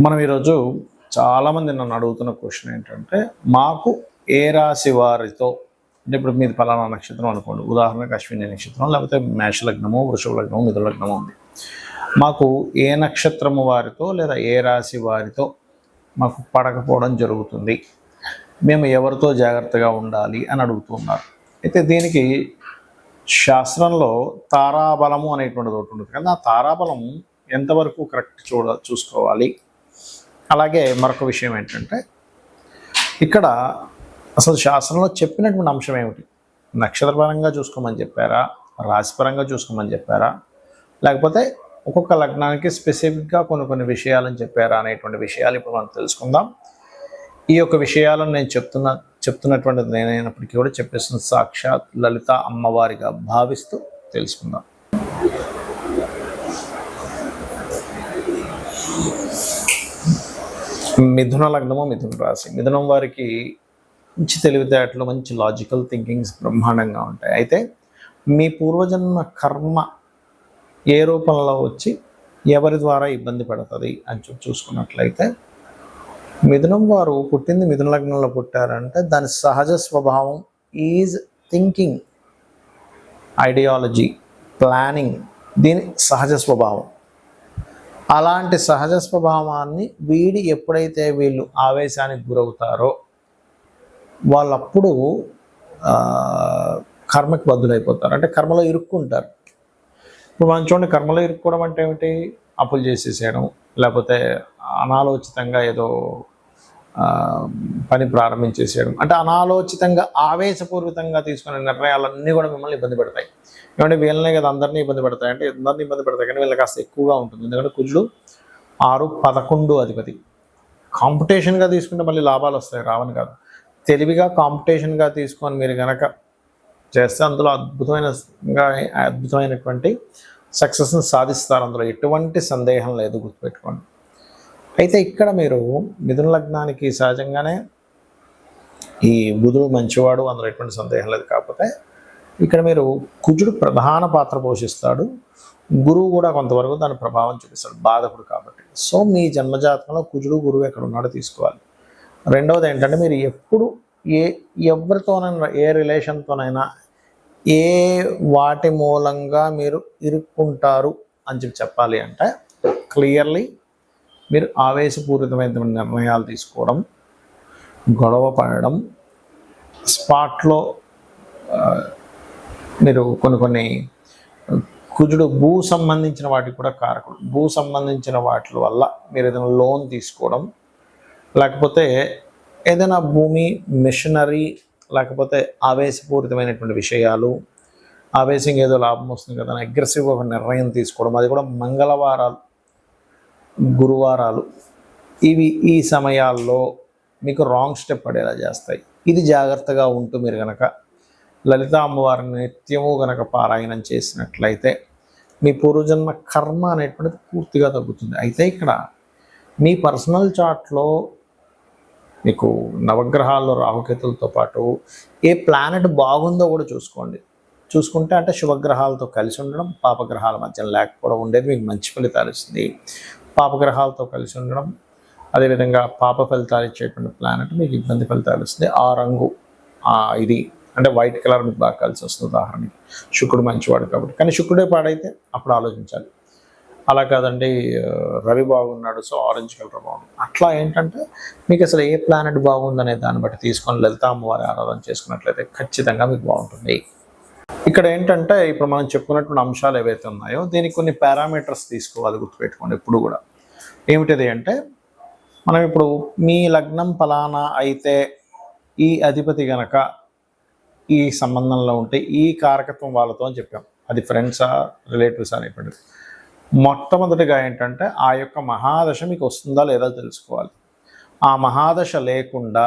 మనం ఈరోజు చాలామంది నన్ను అడుగుతున్న క్వశ్చన్ ఏంటంటే మాకు ఏ రాశి వారితో అంటే ఇప్పుడు మీది ఫలానా నక్షత్రం అనుకోండి ఉదాహరణకు అశ్విని నక్షత్రం లేకపోతే మేష లగ్నము వృషభ లగ్నము మిథుల లగ్నము ఉంది. మాకు ఏ నక్షత్రము వారితో లేదా ఏ రాశి వారితో మాకు పడకపోవడం జరుగుతుంది? మేము ఎవరితో జాగ్రత్తగా ఉండాలి అని అడుగుతున్నారు అయితే దీనికి శాస్త్రంలో తారాబలము అనేటువంటిది ఒకటి ఉంటుంది. కదా ఆ తారాబలం ఎంతవరకు కరెక్ట్ చూడ చూసుకోవాలి? అలాగే మరొక విషయం ఏంటంటే ఇక్కడ అసలు శాస్త్రంలో చెప్పినటువంటి అంశం ఏమిటి? నక్షత్రపరంగా చూసుకోమని చెప్పారా? రాశిపరంగా చూసుకోమని చెప్పారా? లేకపోతే ఒక్కొక్క లగ్నానికి స్పెసిఫిక్గా కొన్ని కొన్ని విషయాలను చెప్పారా అనేటువంటి విషయాలు ఇప్పుడు మనం తెలుసుకుందాం. ఈ యొక్క విషయాలను నేను చెప్తున్న చెప్తున్నటువంటిది నేనైనప్పటికీ కూడా చెప్పేసిన సాక్షాత్ లలిత అమ్మవారిగా భావిస్తూ తెలుసుకుందాం. మిథున లగ్నము మిథున రాశి. మిథునం వారికి మంచి తెలివితేటలు మంచి లాజికల్ థింకింగ్స్ బ్రహ్మాండంగా ఉంటాయి. అయితే మీ పూర్వజన్మ కర్మ ఏ రూపంలో వచ్చి ఎవరి ద్వారా ఇబ్బంది పడుతుంది అని చెప్పి చూసుకున్నట్లయితే మిథునం వారు పుట్టింది మిథున లగ్నంలో పుట్టారంటే దాని సహజ స్వభావం ఈజ్ థింకింగ్ ఐడియాలజీ ప్లానింగ్ దీని సహజ స్వభావం. అలాంటి సహజ స్వభావాన్ని వీడి ఎప్పుడైతే వీళ్ళు ఆవేశానికి గురవుతారో వాళ్ళప్పుడు కర్మకి బద్దులైపోతారు అంటే కర్మలో ఇరుక్కుంటారు. ఇప్పుడు మనం చూడండి కర్మలో ఇరుక్కోవడం అంటే ఏమిటి? అప్పులు చేసేసేయడం లేకపోతే అనాలోచితంగా ఏదో పని ప్రారంభించేసేయడం అంటే అనాలోచితంగా ఆవేశపూర్వకంగా తీసుకునే నిర్ణయాలన్నీ కూడా మిమ్మల్ని ఇబ్బంది పెడతాయి. ఏమంటే వీళ్ళనే కదా అందరినీ ఇబ్బంది పెడతాయి. అంటే అందరినీ ఇబ్బంది పెడతాయి కానీ వీళ్ళకి కాస్త ఎక్కువగా ఉంటుంది. ఎందుకంటే కుజుడు ఆరు పదకొండు అధిపతి. కాంపిటీషన్గా తీసుకుంటే మళ్ళీ లాభాలు వస్తాయి. రావని కాదు. తెలివిగా కాంపిటీషన్గా తీసుకొని మీరు కనుక చేస్తే అందులో అద్భుతమైన అద్భుతమైనటువంటి సక్సెస్ని సాధిస్తారు అందులో. ఎటువంటి సందేహం లేదు గుర్తుపెట్టుకోండి. అయితే ఇక్కడ మీరు మిథున లగ్నానికి సహజంగానే ఈ బుధుడు మంచివాడు అందులో ఎటువంటి సందేహం లేదు. కాకపోతే ఇక్కడ మీరు కుజుడు ప్రధాన పాత్ర పోషిస్తాడు. గురువు కూడా కొంతవరకు దాని ప్రభావం చూపిస్తాడు. బాధకుడు కాబట్టి. సో మీ జన్మజాతకంలో కుజుడు గురువు ఎక్కడ ఉన్నాడో తీసుకోవాలి. రెండవది ఏంటంటే మీరు ఎప్పుడు ఏ ఎవరితోనైనా ఏ రిలేషన్తోనైనా ఏ వాటి మూలంగా మీరు ఇరుక్కుంటారు అని చెప్పి చెప్పాలి అంటే క్లియర్లీ మీరు ఆవేశపూరితమైన నిర్ణయాలు తీసుకోవడం గొడవ పడడం స్పాట్లో మీరు కొన్ని కొన్ని కుజుడు భూ సంబంధించిన వాటికి కూడా కారకుడు. భూ సంబంధించిన వాటి వల్ల మీరు ఏదైనా లోన్ తీసుకోవడం లేకపోతే ఏదైనా భూమి మిషనరీ లేకపోతే ఆవేశపూరితమైనటువంటి విషయాలు ఆవేశంగా ఏదో లాభం వస్తుంది కదా అగ్రెసివ్ ఒక నిర్ణయం తీసుకోవడం అది కూడా మంగళవారాలు గురువారాలు. ఇవి ఈ సమయాల్లో మీకు రాంగ్ స్టెప్ పడేలా చేస్తాయి. ఇది జాగ్రత్తగా ఉంటూ మీరు కనుక లలిత అమ్మవారిని నిత్యము గనక పారాయణం చేసినట్లయితే మీ పూర్వజన్మ కర్మ అనేటువంటిది పూర్తిగా తగ్గుతుంది. అయితే ఇక్కడ మీ పర్సనల్ చార్ట్లో మీకు నవగ్రహాల్లో రాహుకేతులతో పాటు ఏ ప్లానెట్ బాగుందో కూడా చూసుకోండి. చూసుకుంటే అంటే శుభగ్రహాలతో కలిసి ఉండడం పాపగ్రహాల మధ్య లేకపోవడం ఉండేది మీకు మంచి ఫలితాలు ఇస్తుంది. పాపగ్రహాలతో కలిసి ఉండడం అదేవిధంగా పాప ఫలితాలు ఇచ్చేటువంటి ప్లానెట్ మీకు ఇబ్బంది ఫలితాలు ఇస్తుంది ఆ రంగు ఇది అంటే వైట్ కలర్ మీకు బాగా కలిసి వస్తుంది ఉదాహరణకి. శుక్రుడు మంచివాడు కాబట్టి. కానీ శుక్రుడే పాడైతే అప్పుడు ఆలోచించాలి. అలా కాదండి రవి బాగున్నాడు సో ఆరెంజ్ కలర్ బాగుంది. అట్లా ఏంటంటే మీకు అసలు ఏ ప్లానెట్ బాగుందనే దాన్ని బట్టి తీసుకొని లలిత అమ్మవారి ఆరాధన చేసుకున్నట్లయితే ఖచ్చితంగా మీకు బాగుంటుంది. ఇక్కడ ఏంటంటే ఇప్పుడు మనం చెప్పుకున్నటువంటి అంశాలు ఏవైతే ఉన్నాయో దీనికి కొన్ని పారామీటర్స్ తీసుకోవాలి గుర్తుపెట్టుకోండి ఎప్పుడు కూడా. ఏమిటిది అంటే మనం ఇప్పుడు మీ లగ్నం ఫలానా అయితే ఈ అధిపతి గనక ఈ సంబంధంలో ఉంటే ఈ కారకత్వం వాళ్ళతో అని చెప్పాం. అది ఫ్రెండ్సా రిలేటివ్స్ అనేటువంటిది. మొట్టమొదటిగా ఏంటంటే ఆ యొక్క మహాదశ మీకు వస్తుందా లేదా తెలుసుకోవాలి. ఆ మహాదశ లేకుండా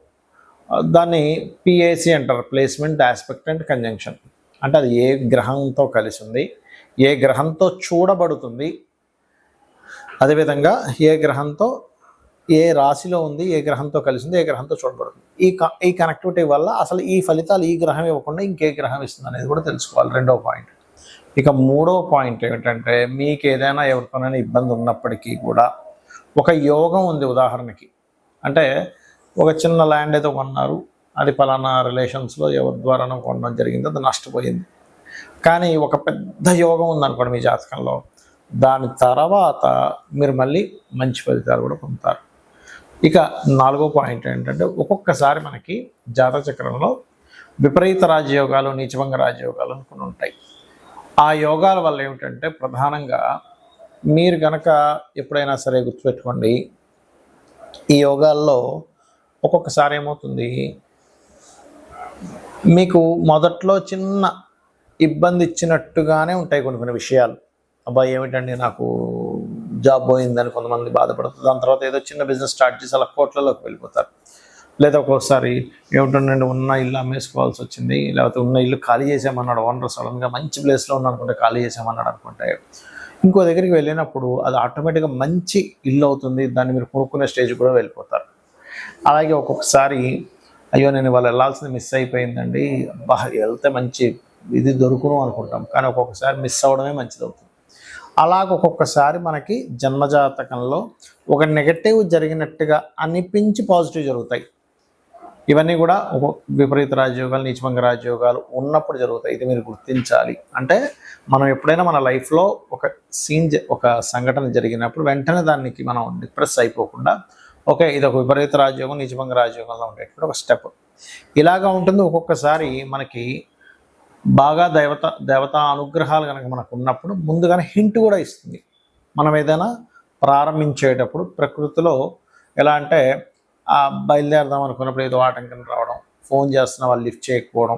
దాన్ని పిఏసి అంటారు ప్లేస్మెంట్ ఆస్పెక్ట్ అండ్ కంజంక్షన్ అంటే అది ఏ గ్రహంతో కలిసి ఉంది ఏ గ్రహంతో చూడబడుతుంది అదేవిధంగా ఏ గ్రహంతో ఏ రాశిలో ఉంది ఏ గ్రహంతో కలిసింది ఏ గ్రహంతో చూడబడుతుంది. ఈ ఈ కనెక్టివిటీ వల్ల అసలు ఈ ఫలితాలు ఈ గ్రహం ఇవ్వకుండా ఇంకే గ్రహం ఇస్తుంది అనేది కూడా తెలుసుకోవాలి రెండవ పాయింట్ ఇక మూడో పాయింట్ ఏమిటంటే మీకు ఏదైనా ఎవరితోనైనా ఇబ్బంది ఉన్నప్పటికీ కూడా ఒక యోగం ఉంది ఉదాహరణకి. అంటే ఒక చిన్న ల్యాండ్ ఏదో కొన్నారు. అది పలానా రిలేషన్స్లో ఎవరి ద్వారానో కొనడం జరిగింది. అది నష్టపోయింది. కానీ ఒక పెద్ద యోగం ఉందనుకోండి మీ జాతకంలో. దాని తర్వాత మీరు మళ్ళీ మంచి ఫలితాలు కూడా పొందుతారు. ఇక నాలుగో పాయింట్ ఏంటంటే ఒక్కొక్కసారి మనకి జాతక చక్రంలో విపరీత రాజయోగాలు నీచభంగ రాజయోగాలు అనుకుని ఉంటాయి. ఆ యోగాల వల్ల ఏమిటంటే ప్రధానంగా మీరు గనక ఎప్పుడైనా సరే గుర్తుపెట్టుకోండి ఈ యోగాల్లో ఒక్కొక్కసారి ఏమవుతుంది? మీకు మొదట్లో చిన్న ఇబ్బంది ఇచ్చినట్టుగానే ఉంటాయి కొన్ని కొన్ని విషయాలు. అబ్బాయి ఏమిటండి నాకు జాబ్ పోయిందని కొంతమంది బాధపడుతుంది దాని తర్వాత ఏదో చిన్న బిజినెస్ స్టార్ట్ చేసి అలా కోట్లలోకి వెళ్ళిపోతారు. లేదా ఒక్కోసారి ఏమిటండి ఉన్న ఇల్లు అమ్మేసుకోవాల్సి వచ్చింది లేకపోతే ఉన్న ఇల్లు ఖాళీ చేసామన్నాడు ఓనర్ సడన్గా మంచి ప్లేస్లో ఉన్న అనుకుంటే ఖాళీ చేసామన్నాడు అనుకుంటే. ఇంకో దగ్గరికి వెళ్ళినప్పుడు అది ఆటోమేటిక్గా మంచి ఇల్లు అవుతుంది దాన్ని మీరు కొనుక్కునే స్టేజ్ కూడా వెళ్ళిపోతారు. అలాగే ఒక్కొక్కసారి అయ్యో నేను వాళ్ళు వెళ్ళాల్సింది మిస్ అయిపోయిందండి. అబ్బా వెళ్తే మంచి ఇది దొరుకును అనుకుంటాం. కానీ ఒక్కొక్కసారి మిస్ అవ్వడమే మంచిది అవుతుంది అలాగ ఒక్కొక్కసారి మనకి జన్మజాతకంలో ఒక నెగటివ్ జరిగినట్టుగా అనిపించి పాజిటివ్ జరుగుతాయి. ఇవన్నీ కూడా ఒక విపరీత రాజయోగాలు నీచభంగ రాజయోగాలు ఉన్నప్పుడు జరుగుతాయి. ఇది మీరు గుర్తించాలి. అంటే మనం ఎప్పుడైనా మన లైఫ్లో ఒక సీన్ ఒక సంఘటన జరిగినప్పుడు వెంటనే దానికి మనం డిప్రెస్ అయిపోకుండా ఓకే ఇది ఒక విపరీత రాజయోగం నిజభంగ రాజయోగంలో ఉండేటువంటి ఒక స్టెప్ ఇలాగా ఉంటుంది ఒక్కొక్కసారి మనకి బాగా దేవత దేవతా అనుగ్రహాలు కనుక మనకు ఉన్నప్పుడు ముందుగానే హింట్ కూడా ఇస్తుంది. మనం ఏదైనా ప్రారంభించేటప్పుడు ప్రకృతిలో ఎలా అంటే బయలుదేరదాం అనుకున్నప్పుడు ఏదో ఆటంకం రావడం ఫోన్ చేస్తున్న వాళ్ళు లిఫ్ట్ చేయకపోవడం